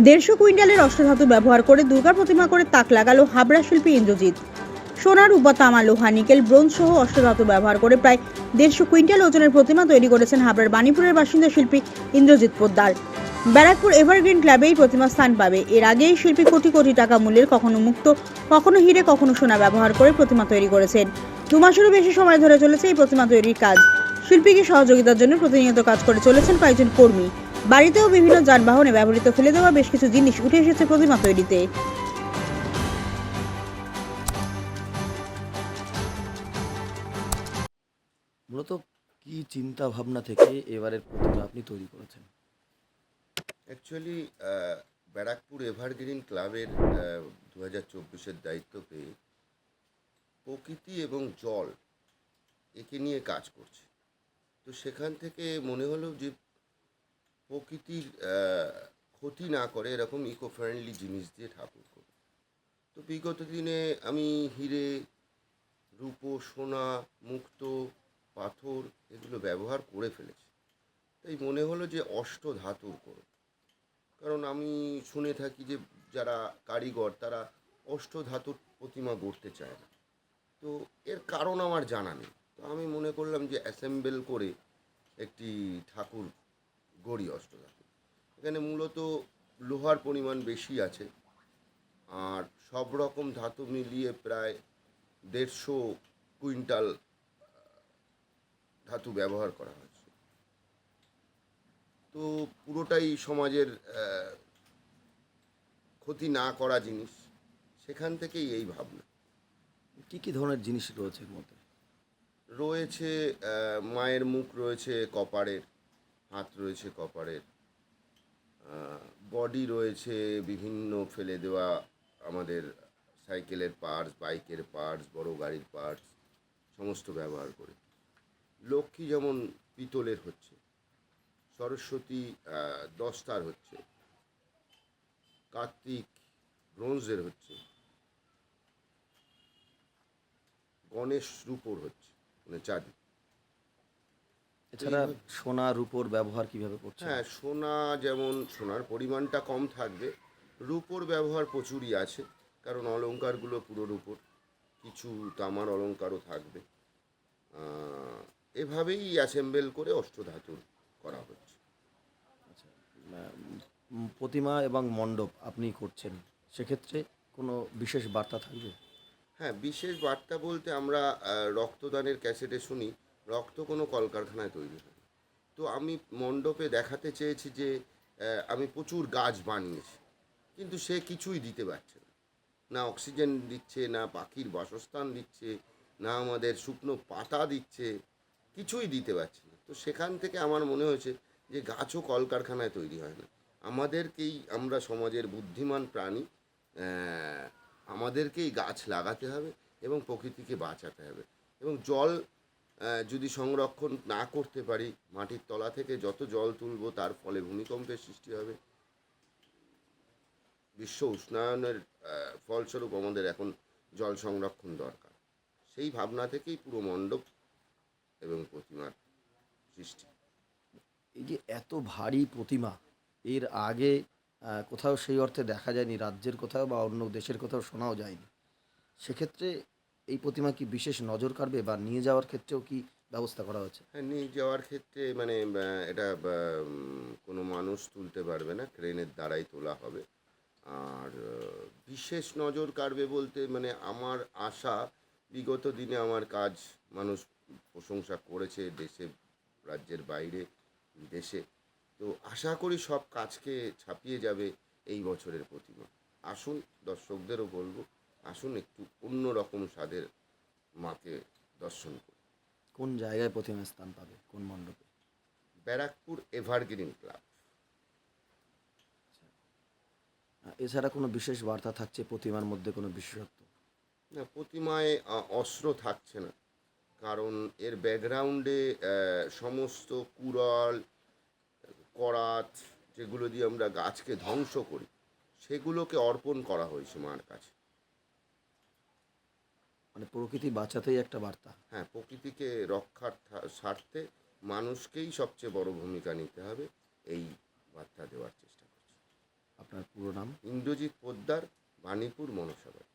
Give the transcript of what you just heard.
দেড়শো কুইন্টালের অষ্টধাতু ব্যবহার করে দুর্গা প্রতিমা করে তাক লাগালো হাবড়া শিল্পী ইন্দ্রজিৎ। সোনা রূপা তামা লোহা, নিকেল, ব্রোঞ্জ সহ অষ্টধাতু ব্যবহার করে প্রায় দেড়শো কুইন্টাল ওজনের প্রতিমা তৈরি করেছেন হাবড়ার বাণীপুরের বাসিন্দা শিল্পী ইন্দ্রজিৎ পোদ্দার। ব্যারাকপুর এভারগ্রিন ক্লাবে এই প্রতিমা স্থান পাবে। এর আগে এই শিল্পী কোটি কোটি টাকা মূল্যের কখনো মুক্ত, কখনো হিরে, কখনো সোনা ব্যবহার করে প্রতিমা তৈরি করেছেন। দু মাসেরও বেশি সময় ধরে চলেছে এই প্রতিমা তৈরির কাজ। শিল্পীকে সহযোগিতার জন্য প্রতিনিয়ত কাজ করে চলেছেন কয়েকজন কর্মী। বাড়িতেও বিভিন্ন যানবাহনে ব্যবহৃত ফেলে দেওয়া বেশ কিছু জিনিস উঠে এসেছে প্রতিমা তৈরিতে। মূলত কি চিন্তা ভাবনা থেকে এবারের প্রতিমা আপনি তৈরি করেছেন? অ্যাকচুয়ালি ব্যারাকপুর এভারগ্রিন ক্লাবের দু হাজার চব্বিশের দায়িত্ব পেয়ে প্রকৃতি এবং জল একে নিয়ে কাজ করছে। তো সেখান থেকে মনে হলো যে প্রকৃতির ক্ষতি না করে এরকম ইকো ফ্রেন্ডলি জিনিস দিয়ে ঠাকুর করব তো বিগত দিনে আমি হিরে, রূপো, সোনা, মুক্ত, পাথর এগুলো ব্যবহার করে ফেলেছি। তাই মনে হলো যে অষ্ট ধাতুর করব। কারণ আমি শুনে থাকি যে যারা কারিগর তারা অষ্ট ধাতুর প্রতিমা গড়তে চায় না। তো এর কারণ আমার জানা নেই। তো আমি মনে করলাম যে অ্যাসেম্বল করে একটি ঠাকুর গড়ি অষ্টধাতু এখানে মূলত লোহার পরিমাণ বেশি আছে আর সব রকম ধাতু মিলিয়ে প্রায় দেড়শো কুইন্টাল ধাতু ব্যবহার করা হয়েছে তো পুরোটাই সমাজের ক্ষতি না করা জিনিস সেখান থেকেই এই ভাবনা। কি কি ধরনের জিনিস রয়েছে মধ্যে? রয়েছে মায়ের মুখ রয়েছে কপারের হাত রয়েছে কপারের বডি রয়েছে বিভিন্ন ফেলে দেওয়া আমাদের সাইকেলের পার্টস বাইকের পার্টস বড় গাড়ির পার্টস সমস্ত ব্যবহার করে। লক্ষ্মী যেমন পিতলের হচ্ছে, সরস্বতী দস্তার হচ্ছে, কার্তিক ব্রোঞ্জের হচ্ছে, গণেশ রূপোর হচ্ছে মানে চাঁদি। এছাড়া সোনা রূপোর ব্যবহার কীভাবে করছেন? হ্যাঁ সোনা যেমন সোনার পরিমাণটা কম থাকবে রূপোর ব্যবহার প্রচুরই আছে কারণ অলংকারগুলো পুরো রূপোর কিছু তামার অলংকারও থাকবে। এভাবেই অ্যাসেম্বল করে অষ্টধাতুর করা হচ্ছে। উম, প্রতিমা এবং মণ্ডপ আপনি করছেন সেক্ষেত্রে কোনো বিশেষ বার্তা থাকবে? হ্যাঁ বিশেষ বার্তা বলতে আমরা রক্তদানের ক্যাসেটে শুনি রক্ত কোনো কলকারখানায় তৈরি হয়। তো আমি মণ্ডপে দেখাতে চেয়েছি যে আমি প্রচুর গাছ বানিয়েছি, কিন্তু সে কিছুই দিতে পারছে না। না অক্সিজেন দিচ্ছে, না পাখির বাসস্থান দিচ্ছে, না আমাদের শুকনো পাতা দিচ্ছে, কিছুই দিতে পারছে না। তো সেখান থেকে আমার মনে হয়েছে যে গাছও কলকারখানায় তৈরি হয় না। আমাদেরকেই আমরা সমাজের বুদ্ধিমান প্রাণী আমাদেরকেই গাছ লাগাতে হবে এবং প্রকৃতিকে বাঁচাতে হবে। এবং জল যদি সংরক্ষণ না করতে পারি, মাটির তলা থেকে যত জল তুলব, তার ফলে ভূমিকম্পের সৃষ্টি হবে। বিশ্ব উষ্ণায়নের ফলস্বরূপ আমাদের এখন জল সংরক্ষণ দরকার। সেই ভাবনা থেকেই পুরো মণ্ডপ এবং প্রতিমার সৃষ্টি। এই যে এত ভারী প্রতিমা, এর আগে কোথাও সেই অর্থে দেখা যায়নি, রাজ্যের কোথাও বা অন্য দেশের কোথাও শোনাও যায়নি। সেক্ষেত্রে এই প্রতিমা কি বিশেষ নজর কাড়বে বা নিয়ে যাওয়ার ক্ষেত্রেও কি ব্যবস্থা করা হচ্ছে? হ্যাঁ নিয়ে যাওয়ার ক্ষেত্রে মানে এটা কোনো মানুষ তুলতে পারবে না, ক্রেনের দ্বারাই তোলা হবে। আর বিশেষ নজর কাড়বে বলতে মানে আমার আশা, বিগত দিনে আমার কাজ মানুষ প্রশংসা করেছে দেশে, রাজ্যের বাইরে দেশে তো আশা করি সব কাজকে ছাপিয়ে যাবে এই বছরের প্রতিমা। আসুন, দর্শকদেরও বলব আসুন একটু অন্য রকম স্বাদের মাকে দর্শন করি। কোন জায়গায় প্রতিমা স্থান পাবে? কোন মণ্ডপে? Barrackpore evergreen club. এছাড়া কোনো বিশেষ বার্তা থাকছে? প্রতিমার মধ্যে কোনো বিশেষত্ব? না প্রতিমায় অস্ত্র থাকছে না। কারণ এর ব্যাকগ্রাউন্ডে সমস্ত কুড়াল করাত যেগুলো দিয়ে আমরা গাছকে ধ্বংস করি সেগুলোকে অর্পণ করা হয়েছে মার কাছে। মানে প্রকৃতি বাঁচাতেই একটা বার্তা। হ্যাঁ প্রকৃতিকে রক্ষার স্বার্থে মানুষকেই সবচেয়ে বড় ভূমিকা নিতে হবে এই বার্তা দেওয়ার চেষ্টা করছি। আপনার পুরো নাম? ইন্দ্রজিৎ পোদ্দার বাণীপুর মনসাবাড়ি